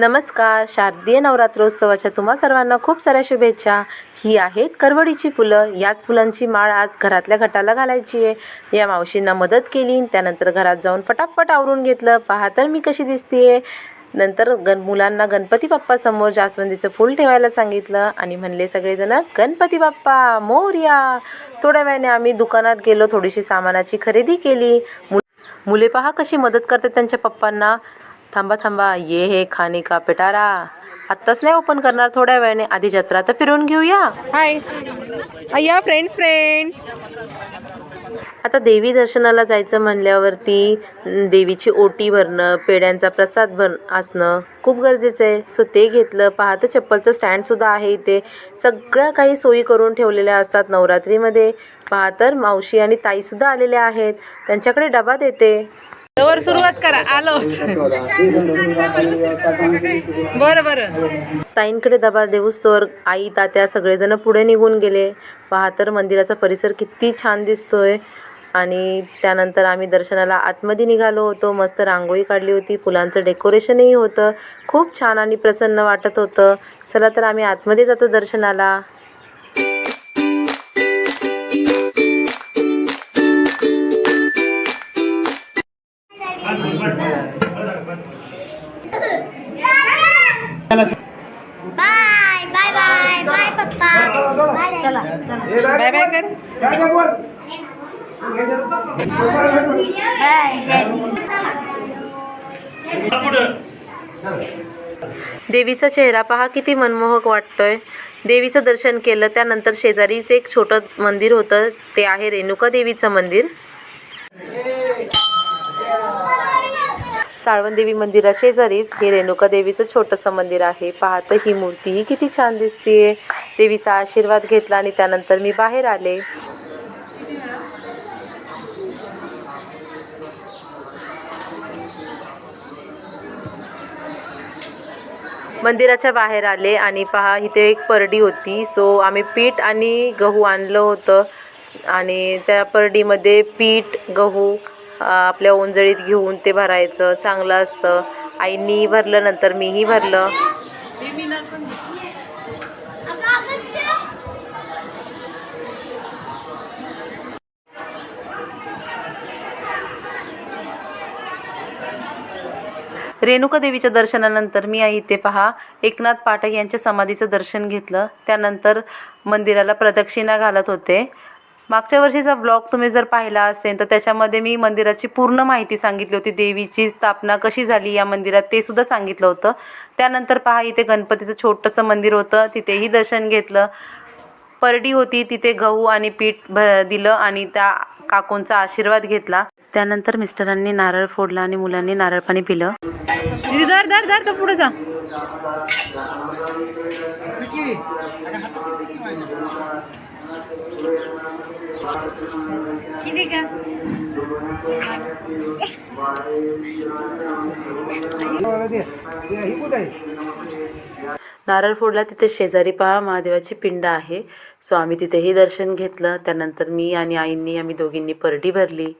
नमस्कार शारदीय नवरात्रोत्सवाच्या तुम्हा सर्वांना खूप साऱ्या शुभेच्छा. ही आहेत करवडीची फुलं. याच फुलांची माळ आज घरातल्या घटाला घालायची आहे. या मावशींना मदत केली त्यानंतर घरात जाऊन फटाफट आवरून घेतलं. पहा तर मी कशी दिसते नंतर गण मुलांना गणपती बाप्पासमोर जास्वंदीचं फूल ठेवायला सांगितलं आणि म्हणले सगळेजण गणपती बाप्पा मोर्या. थोड्या वेळाने आम्ही दुकानात गेलो थोडीशी सामानाची खरेदी केली. मु मुले पहा कशी मदत करतात त्यांच्या पप्पांना. थांबा थांबा. ये हे खाणे का पिटारा. आत्ताच नाही ओपन करणार थोड्या वेळाने. आधी जत्रा तर फिरून घेऊया. हाय अय्या फ्रेंड्स फ्रेंड्स आता देवी दर्शनाला जायचं म्हणल्यावरती देवीची ओटी भरणं पेड्यांचा प्रसाद भर असणं खूप गरजेचं आहे. सो ते घेतलं पाहतं चप्पलचं स्टँडसुद्धा आहे इथे. सगळ्या काही सोयी करून ठेवलेल्या असतात नवरात्रीमध्ये. पहा तर मावशी आणि ताईसुद्धा आलेल्या आहेत. त्यांच्याकडे डबा देते. तर सुरुवात करा आलो. बरं बरं. ताईंकडे दबा देऊस तर आई तात्या सगळेजण पुढे निघून गेले. पहा तर मंदिराचा परिसर किती छान दिसतोय. आणि त्यानंतर आम्ही दर्शनाला आतमध्ये निघालो होतो. मस्त रांगोळी काढली होती. फुलांचं डेकोरेशनही होतं. खूप छान आणि प्रसन्न वाटत होतं. चला तर आम्ही आतमध्ये जातो दर्शनाला. बाय बाय बाय बाय पप्पा. चला चला. बाय बाय कर. देवीचा चेहरा पहा किती मनमोहक वाटतोय. देवीचं दर्शन केलं त्यानंतर शेजारीच एक छोटं मंदिर होतं ते आहे रेणुका देवीचं मंदिर. साळवणदेवी मंदिरा शेजारीच हे रेणुका देवीचं छोटंसं मंदिर आहे. पाहतं ही मूर्ती ही किती छान दिसतीये. देवीचा आशीर्वाद घेतला आणि त्यानंतर मी बाहेर आले. मंदिराच्या बाहेर आले आणि पहा इथे एक परडी होती. सो आम्ही पीठ आणि गहू आणलं होतं. आणि त्या परडीमध्ये पीठ गहू आपल्या ओंजळीत घेऊन ते भरायचं चांगलं असतं. आईनी भरलं नंतर मीही भरलं. रेणुका देवीच्या दर्शनानंतर मी आई इथे पहा. एकनाथ पाठक यांच्या समाधीचं दर्शन घेतलं. त्यानंतर मंदिराला प्रदक्षिणा घालत होते. मागच्या वर्षीचा ब्लॉग तुम्ही जर पाहिला असेल तर त्याच्यामध्ये मी मंदिराची पूर्ण माहिती सांगितली होती. देवीची स्थापना कशी झाली या मंदिरात ते सुद्धा सांगितलं होतं. त्यानंतर पहा इथे गणपतीचं छोटंसं मंदिर होतं. तिथेही दर्शन घेतलं. परडी होती तिथे गहू आणि पीठ भर दिलं आणि त्या काकूंचा आशीर्वाद घेतला. त्यानंतर मिस्टरांनी नारळ फोडला आणि मुलांनी नारळ पाणी पिलं. दीदी दर दर दर तर पुढे जा. किती का नारळ फोडला तिथे शेजारी पहा महादेवाची पिंड आहे. सो आम्ही तिथेही दर्शन घेतलं. त्यानंतर मी आणि आईंनी आम्ही दोघींनी परडी भरली.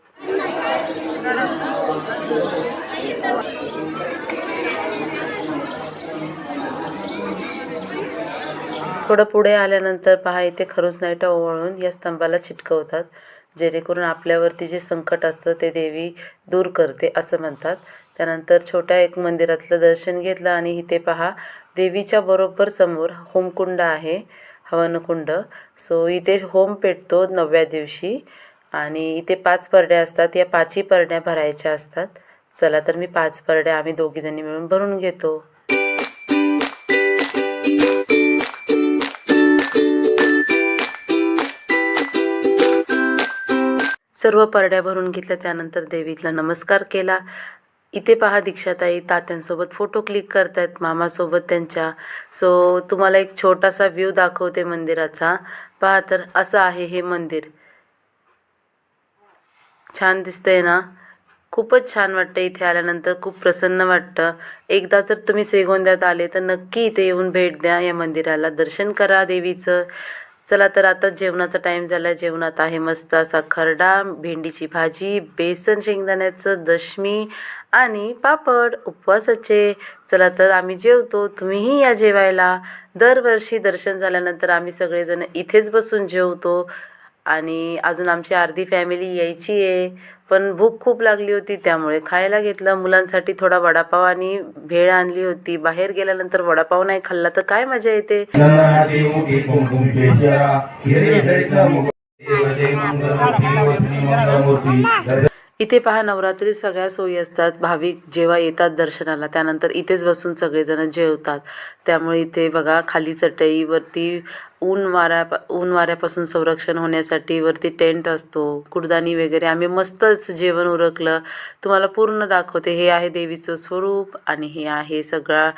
थोडं पुढे आल्यानंतर पहा इथे खरूच नाईट ओवाळून या स्तंभाला चिटकवतात. जेणेकरून आपल्यावरती जे संकट असतं ते देवी दूर करते असं म्हणतात. त्यानंतर छोट्या एक मंदिरातलं दर्शन घेतलं आणि इथे पहा देवीच्या बरोबर समोर होमकुंड आहे हवनकुंड. सो इथे होम पेटतो नवव्या दिवशी आणि इथे पाच परड्या असतात. या पाचही परड्या भरायच्या असतात. चला तर मी पाच परड्या आम्ही दोघीजणी मिळून भरून घेतो. सर्व परड्या भरून घेतल्या. त्यानंतर देवीला नमस्कार केला. इथे पहा दीक्षाताई तात्यांसोबत फोटो क्लिक करतायत मामासोबत त्यांच्या. सो तुम्हाला एक छोटासा व्ह्यू दाखवते मंदिराचा. पहा तर असं आहे हे मंदिर. छान दिसतंय ना? खूपच छान वाटतं इथे आल्यानंतर. खूप प्रसन्न वाटतं. एकदा जर तुम्ही श्रीगोंद्यात आले तर नक्की इथे येऊन भेट द्या. या मंदिराला दर्शन करा देवीचं. चला तर आता जेवणाचा टाईम झाला जेवणात आहे मस्त असा खरडा भेंडीची भाजी बेसन शेंगदाण्याचं दशमी आणि पापड उपवासाचे. चला तर आम्ही जेवतो. तुम्हीही या जेवायला. दरवर्षी दर्शन झाल्यानंतर आम्ही सगळेजण इथेच बसून जेवतो. आणि अजून आमची अर्धी फॅमिली यायची आहे. पण भूक खूप लागली होती त्यामुळे खायला घेतलं. मुलांसाठी थोडा वडापाव आणि भेळ आणली होती. बाहेर गेल्यानंतर वडापाव नाही खाल्ला तर काय मजा येते? इथे पहा नवरात्री सगळ्या सोयी असतात. भाविक जेव्हा येतात दर्शनाला त्यानंतर इथेच बसून सगळेजण जेवतात. त्यामुळे इथे बघा खाली चटईवरती ऊन वाऱ्या ऊन वाऱ्यापासून संरक्षण होण्यासाठी वरती टेंट असतो कुडदानी वगैरे. आम्ही मस्तच जेवण उरकलं. तुम्हाला पूर्ण दाखवते. हे आहे देवीचं स्वरूप आणि हे आहे सगळा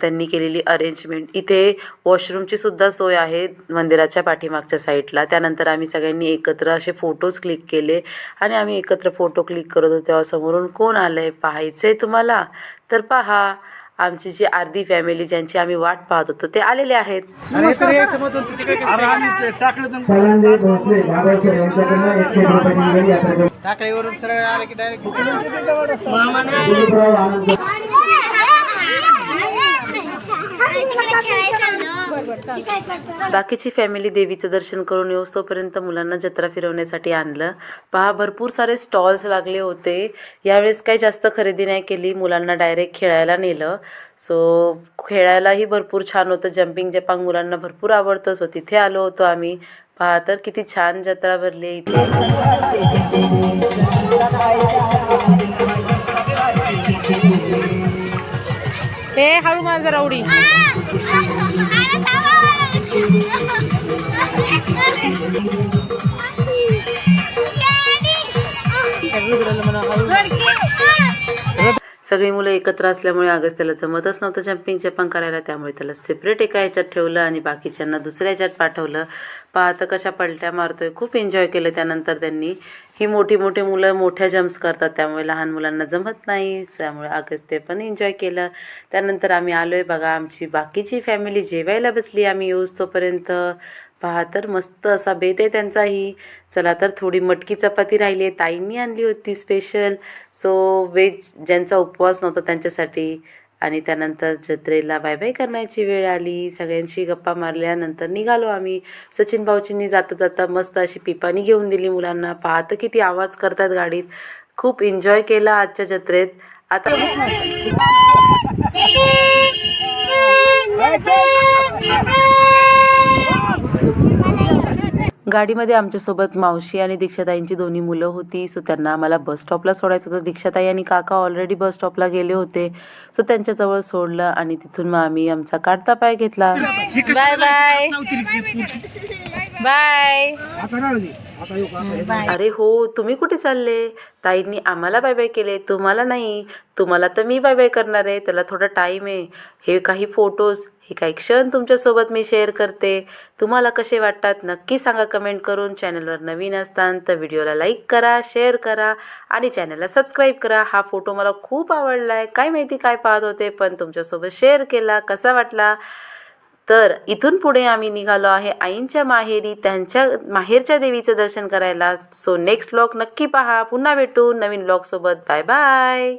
त्यांनी केलेली अरेंजमेंट इथे वॉशरूमची सुद्धा सोय आहे मंदिराच्या पाठीमागच्या साईडला त्यानंतर आम्ही सगळ्यांनी एकत्र असे फोटोज क्लिक केले आणि आम्ही एकत्र फोटो क्लिक करत होतो. तेव्हा समोरून कोण आलं आहे पाहायचं आहे तुम्हाला? तर पहा. आमची जी अर्धी फॅमिली ज्यांची आम्ही वाट पाहत होतो ते आलेले आहेत. टाकळीवरून सरळ आले की डायरेक्ट बाकीची फॅमिली देवीचं दर्शन करून येऊ. तोपर्यंत मुलांना जत्रा फिरवण्यासाठी आणलं. पहा भरपूर सारे स्टॉल्स लागले होते. यावेळेस काही जास्त खरेदी नाही केली. मुलांना डायरेक्ट खेळायला नेलं. सो खेळायलाही भरपूर छान होतं. जम्पिंग जपांग मुलांना भरपूर आवडतं. सो तिथे आलो होतो आम्ही. पहा तर किती छान जत्रा भरली इथे. हे हळू माझा उडी सगळी मुलं एकत्र असल्यामुळे अगस्त्याला जमतच नव्हतं जम्पिंग जपांग करायला. त्यामुळे त्याला सेपरेट एका ह्याच्यात ठेवलं आणि बाकीच्यांना दुसऱ्या ह्याच्यात पाठवलं. पाहतं कशा पलट्या मारतोय. खूप एन्जॉय केलं त्यानंतर त्यांनी. ही मोठी मोठी मुलं मोठ्या जम्प्स करतात. त्यामुळे लहान मुलांना जमत नाही. त्यामुळे अगस्त्य पण एन्जॉय केलं. त्यानंतर आम्ही आलो आहे बघा आमची बाकीची फॅमिली जेवायला बसली आम्ही येऊच तोपर्यंत. पहा तर मस्त असा बेत आहे त्यांचाही चला तर थोडी मटकी चपाती राहिली आहे ताईंनी आणली होती स्पेशल सो वेज ज्यांचा उपवास नव्हता त्यांच्यासाठी आणि त्यानंतर जत्रेला बाय बाय करण्याची वेळ आली सगळ्यांशी गप्पा मारल्यानंतर निघालो आम्ही सचिन भाऊजींनी जाता जाता मस्त अशी पिपाणी घेऊन दिली मुलांना पाहतं किती आवाज करतात गाडीत खूप एन्जॉय केला आजच्या जत्रेत आता गाडीमध्ये आमच्यासोबत मावशी आणि दीक्षाताईंची दोन्ही मुलं होती. सो त्यांना आम्हाला बस स्टॉपला सोडायचं होतं. दीक्षाताई आणि काका ऑलरेडी बस स्टॉपला गेले होते. सो त्यांच्याजवळ सोडलं आणि तिथून मग आम्ही आमचा काढता पाय घेतला. बाय बाय बाय अरे हो तुम्ही कुठे चालले? ताईंनी आम्हाला बाय बाय केले. तुम्हाला नाही. तुम्हाला तर मी बाय बाय करणार आहे. त्याला थोडा टाईम आहे. हे काही फोटोज हे काही क्षण तुमच्यासोबत मी शेअर करते. तुम्हाला कसे वाटतात? नक्की सांगा कमेंट करून. चॅनलवर नवीन असतान तर व्हिडिओला लाईक करा शेअर करा आणि चॅनलला सबस्क्राईब करा. हा फोटो मला खूप आवडला आहे काय माहिती काय पाहत होते पण तुमच्यासोबत शेअर केला. कसा वाटला? तर इथून पुढे आम्ही निघालो आहे आईंच्या माहेरी त्यांच्या माहेरच्या देवीचं दर्शन करायला. सो नेक्स्ट ब्लॉग नक्की पहा. पुन्हा भेटू नवीन ब्लॉगसोबत बाय बाय